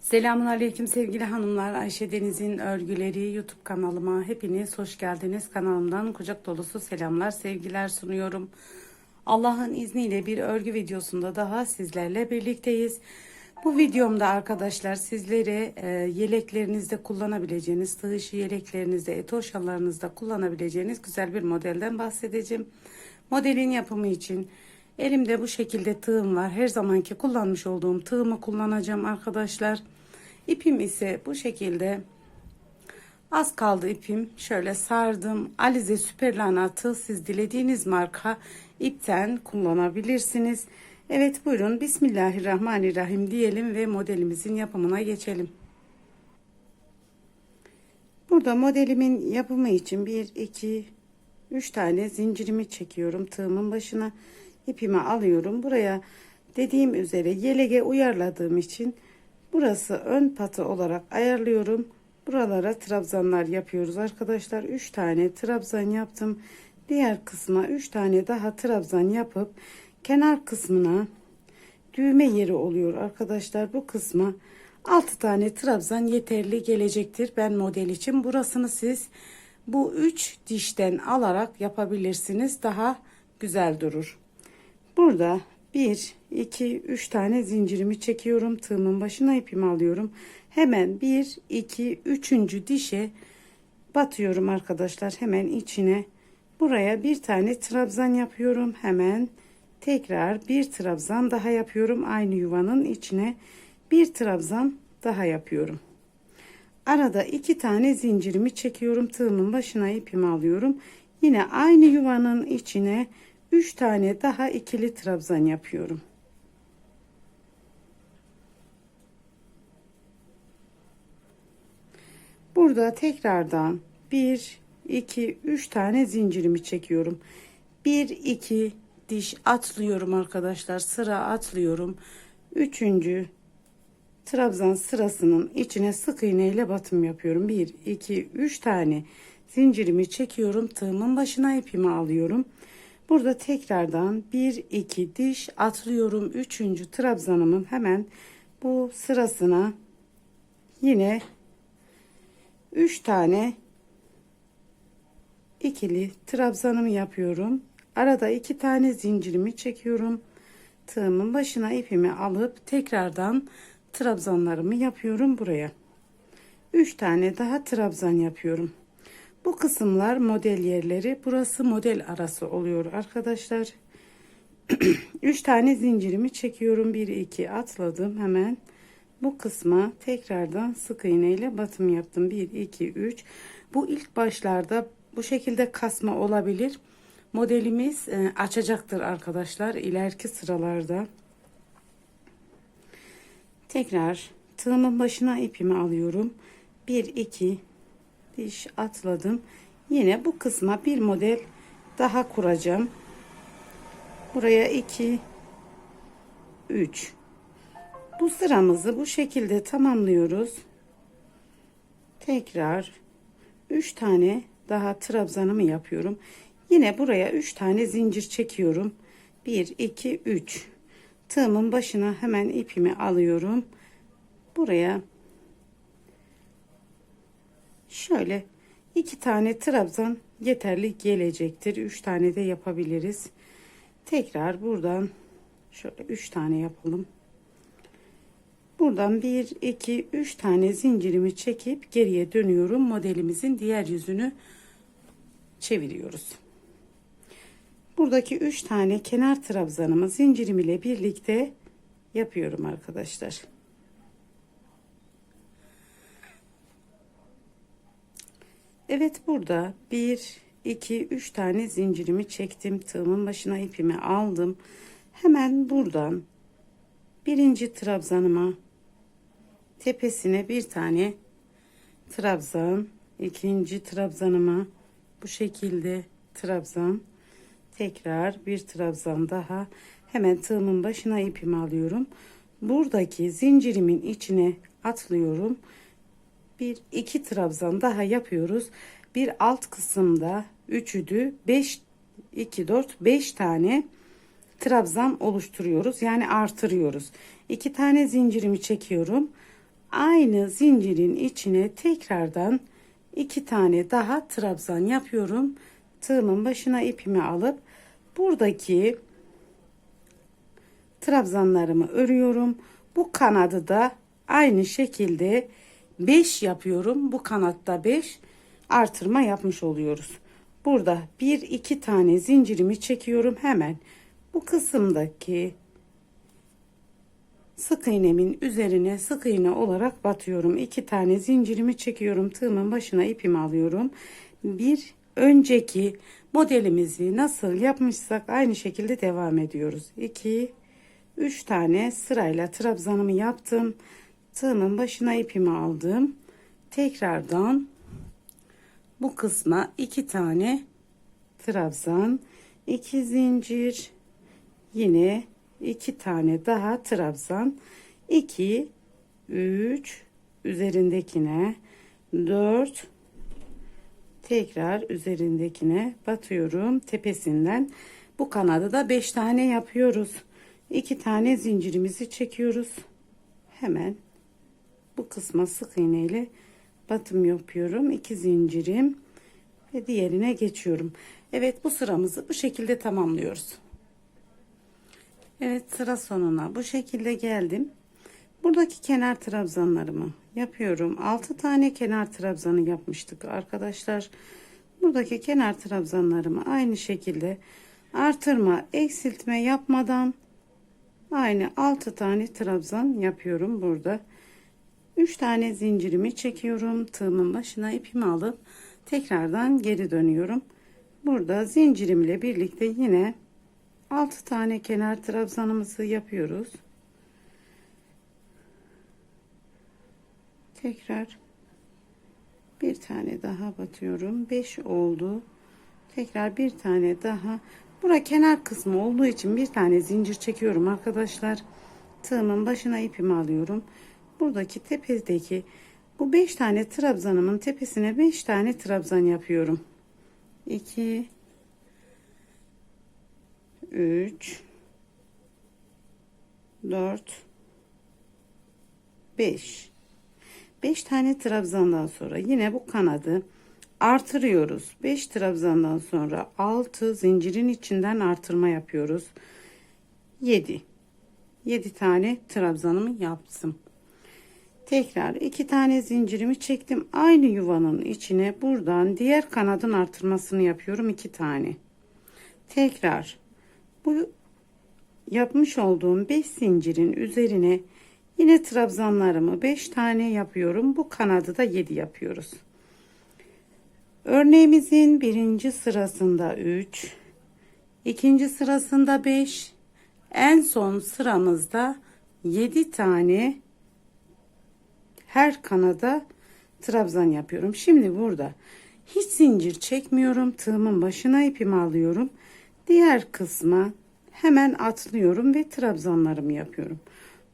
Selamun Aleyküm sevgili hanımlar. Ayşe Deniz'in örgüleri YouTube kanalıma hepiniz hoş geldiniz. Kanalımdan kucak dolusu selamlar, sevgiler sunuyorum. Allah'ın izniyle bir örgü videosunda daha sizlerle birlikteyiz. Bu videomda arkadaşlar sizlere e, yeleklerinizde kullanabileceğiniz, tığ yeleklerinizde, etoşalarınızda kullanabileceğiniz güzel bir modelden bahsedeceğim. Modelin yapımı için elimde bu şekilde tığım var. Her zamanki kullanmış olduğum tığımı kullanacağım arkadaşlar. İpim ise bu şekilde az kaldı ipim. Şöyle sardım. Alize Süperlana tığ siz dilediğiniz marka ipten kullanabilirsiniz. Evet buyurun Bismillahirrahmanirrahim diyelim ve modelimizin yapımına geçelim. Burada modelimin yapımı için 1, 2, 3 tane zincirimi çekiyorum tığımın başına. İpimi alıyorum. Buraya dediğim üzere yelege uyarladığım için burası ön patı olarak ayarlıyorum. Buralara trabzanlar yapıyoruz arkadaşlar. 3 tane trabzan yaptım. Diğer kısma 3 tane daha trabzan yapıp kenar kısmına düğme yeri oluyor arkadaşlar. Bu kısma 6 tane trabzan yeterli gelecektir. Ben model için burasını siz bu 3 dişten alarak yapabilirsiniz. Daha güzel durur. Burada 1, 2, 3 tane zincirimi çekiyorum. Tığımın başına ipimi alıyorum. Hemen 1, 2, 3. dişe batıyorum arkadaşlar. Hemen içine buraya bir tane trabzan yapıyorum. Hemen tekrar bir trabzan daha yapıyorum. Aynı yuvanın içine bir trabzan daha yapıyorum. Arada iki tane zincirimi çekiyorum. Tığımın başına ipimi alıyorum. Yine aynı yuvanın içine 3 tane daha ikili trabzan yapıyorum. Burada tekrardan 1 2 3 tane zincirimi çekiyorum. 1 2 diş atlıyorum arkadaşlar. Sıra atlıyorum. Üçüncü trabzan sırasının içine sık iğne ile batım yapıyorum. 1 2 3 tane zincirimi çekiyorum. Tığımın başına ipimi alıyorum. Burada tekrardan 1 2 diş atlıyorum. Üçüncü trabzanımın hemen bu sırasına yine 3 tane ikili trabzanımı yapıyorum. Arada iki tane zincirimi çekiyorum. Tığımın başına ipimi alıp tekrardan trabzanlarımı yapıyorum buraya. 3 tane daha trabzan yapıyorum. Bu kısımlar model yerleri. Burası model arası oluyor arkadaşlar. 3 tane zincirimi çekiyorum. 1 2 atladım hemen. Bu kısma tekrardan sık iğne ile batım yaptım. 1 2 3. Bu ilk başlarda bu şekilde kasma olabilir. Modelimiz e, açacaktır arkadaşlar ileriki sıralarda. Tekrar tığımın başına ipimi alıyorum. 1 2 diş atladım. Yine bu kısma bir model daha kuracağım. Buraya 2 3 bu sıramızı bu şekilde tamamlıyoruz. Tekrar 3 tane daha trabzanımı yapıyorum. Yine buraya 3 tane zincir çekiyorum. 1 2 3 tığımın başına hemen ipimi alıyorum. Buraya şöyle iki tane trabzan yeterli gelecektir. 3 tane de yapabiliriz. Tekrar buradan şöyle 3 tane yapalım. Buradan 1 2 3 tane zincirimi çekip geriye dönüyorum. Modelimizin diğer yüzünü çeviriyoruz. Buradaki 3 tane kenar trabzanımı zincirim ile birlikte yapıyorum arkadaşlar. Evet burada 1 2 3 tane zincirimi çektim. Tığımın başına ipimi aldım. Hemen buradan birinci trabzanıma tepesine bir tane trabzan, ikinci trabzanıma bu şekilde trabzan tekrar bir trabzan daha hemen tığımın başına ipimi alıyorum buradaki zincirimin içine atlıyorum bir iki trabzan daha yapıyoruz bir alt kısımda üçüdü 5 2 4 5 tane trabzan oluşturuyoruz yani artırıyoruz iki tane zincirimi çekiyorum aynı zincirin içine tekrardan iki tane daha trabzan yapıyorum. Tığımın başına ipimi alıp buradaki trabzanlarımı örüyorum. Bu kanadı da aynı şekilde 5 yapıyorum. Bu kanatta 5 artırma yapmış oluyoruz. Burada bir iki tane zincirimi çekiyorum hemen bu kısımdaki sık iğnemin üzerine sık iğne olarak batıyorum. iki tane zincirimi çekiyorum. Tığımın başına ipimi alıyorum. Bir önceki modelimizi nasıl yapmışsak aynı şekilde devam ediyoruz. 2 3 tane sırayla trabzanımı yaptım. Tığımın başına ipimi aldım. Tekrardan bu kısma iki tane trabzan, iki zincir, yine iki tane daha trabzan, iki, üç üzerindekine, dört tekrar üzerindekine batıyorum tepesinden. Bu kanadı da beş tane yapıyoruz. iki tane zincirimizi çekiyoruz. Hemen bu kısma sık iğne ile batım yapıyorum. iki zincirim ve diğerine geçiyorum. Evet bu sıramızı bu şekilde tamamlıyoruz. Evet sıra sonuna bu şekilde geldim. Buradaki kenar trabzanlarımı yapıyorum. 6 tane kenar trabzanı yapmıştık arkadaşlar. Buradaki kenar trabzanlarımı aynı şekilde artırma, eksiltme yapmadan aynı 6 tane trabzan yapıyorum burada. 3 tane zincirimi çekiyorum. Tığımın başına ipimi alıp tekrardan geri dönüyorum. Burada zincirimle birlikte yine 6 tane kenar trabzanımızı yapıyoruz. Tekrar bir tane daha batıyorum. 5 oldu. Tekrar bir tane daha. Bura kenar kısmı olduğu için bir tane zincir çekiyorum arkadaşlar. Tığımın başına ipimi alıyorum. Buradaki tepedeki bu 5 tane trabzanımın tepesine 5 tane trabzan yapıyorum. 2 3 4 5 5 tane trabzandan sonra yine bu kanadı artırıyoruz. 5 trabzandan sonra 6 zincirin içinden artırma yapıyoruz. 7 7 tane trabzanımı yaptım. Tekrar iki tane zincirimi çektim. Aynı yuvanın içine buradan diğer kanadın artırmasını yapıyorum. iki tane. Tekrar bu yapmış olduğum 5 zincirin üzerine yine trabzanlarımı 5 tane yapıyorum. Bu kanadı da 7 yapıyoruz. Örneğimizin birinci sırasında 3, ikinci sırasında 5, en son sıramızda 7 tane her kanada trabzan yapıyorum. Şimdi burada hiç zincir çekmiyorum. Tığımın başına ipimi alıyorum. Diğer kısma hemen atlıyorum ve trabzanlarımı yapıyorum.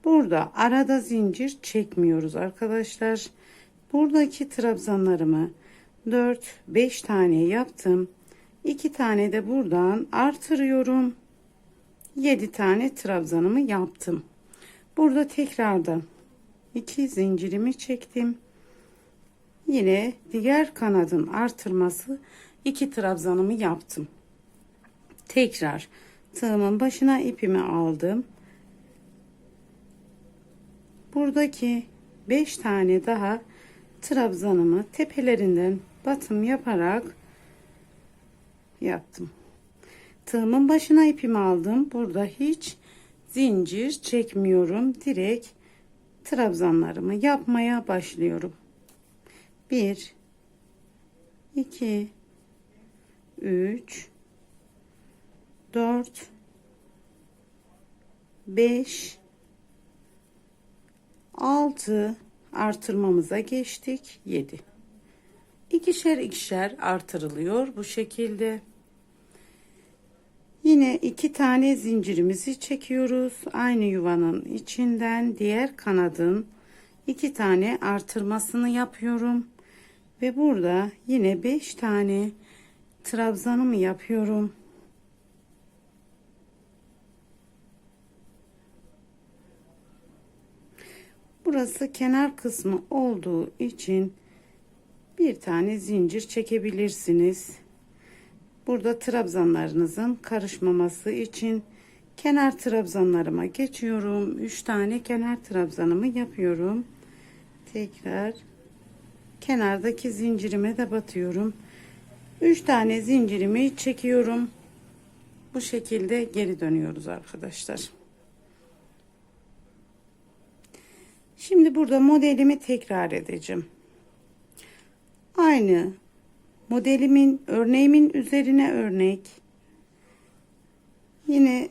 Burada arada zincir çekmiyoruz arkadaşlar. Buradaki trabzanlarımı 4-5 tane yaptım. 2 tane de buradan artırıyorum. 7 tane trabzanımı yaptım. Burada tekrardan 2 zincirimi çektim. Yine diğer kanadın artırması 2 trabzanımı yaptım. Tekrar tığımın başına ipimi aldım. Buradaki 5 tane daha trabzanımı tepelerinden batım yaparak yaptım. Tığımın başına ipimi aldım. Burada hiç zincir çekmiyorum. Direkt trabzanlarımı yapmaya başlıyorum. 1 2 3 4 5 6 artırmamıza geçtik 7 ikişer ikişer artırılıyor bu şekilde Yine iki tane zincirimizi çekiyoruz. Aynı yuvanın içinden diğer kanadın iki tane artırmasını yapıyorum. Ve burada yine beş tane trabzanımı yapıyorum. Burası kenar kısmı olduğu için bir tane zincir çekebilirsiniz. Burada trabzanlarınızın karışmaması için kenar trabzanlarıma geçiyorum. 3 tane kenar trabzanımı yapıyorum. Tekrar kenardaki zincirime de batıyorum. 3 tane zincirimi çekiyorum. Bu şekilde geri dönüyoruz arkadaşlar. Şimdi burada modelimi tekrar edeceğim. Aynı modelimin örneğimin üzerine örnek. Yine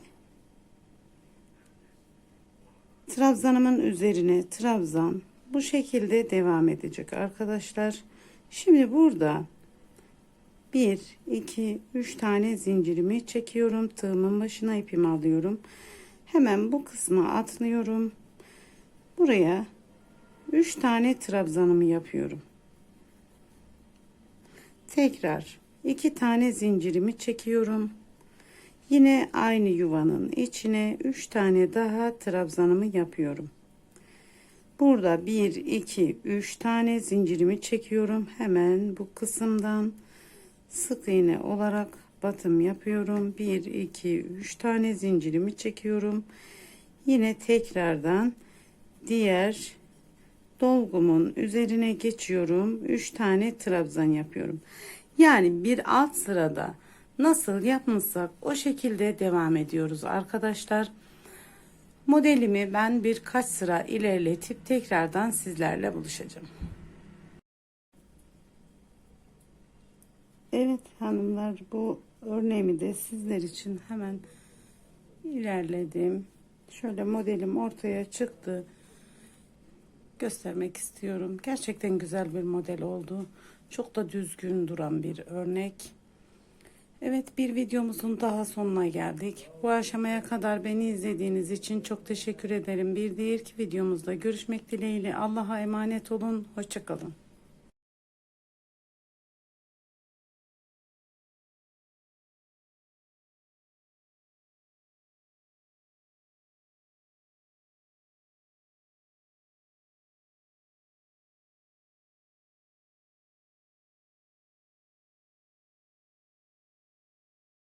trabzanımın üzerine trabzan bu şekilde devam edecek arkadaşlar. Şimdi burada 1 2 3 tane zincirimi çekiyorum. Tığımın başına ipimi alıyorum. Hemen bu kısmı atlıyorum. Buraya 3 tane trabzanımı yapıyorum. Tekrar 2 tane zincirimi çekiyorum. Yine aynı yuvanın içine 3 tane daha trabzanımı yapıyorum. Burada 1 2 3 tane zincirimi çekiyorum. Hemen bu kısımdan sık iğne olarak batım yapıyorum. 1 2 3 tane zincirimi çekiyorum. Yine tekrardan diğer dolgumun üzerine geçiyorum. 3 tane trabzan yapıyorum. Yani bir alt sırada nasıl yapmışsak o şekilde devam ediyoruz arkadaşlar. Modelimi ben birkaç sıra ilerletip tekrardan sizlerle buluşacağım. Evet hanımlar bu örneğimi de sizler için hemen ilerledim. Şöyle modelim ortaya çıktı. Göstermek istiyorum. Gerçekten güzel bir model oldu. Çok da düzgün duran bir örnek. Evet bir videomuzun daha sonuna geldik. Bu aşamaya kadar beni izlediğiniz için çok teşekkür ederim. Bir diğer videomuzda görüşmek dileğiyle Allah'a emanet olun. Hoşçakalın.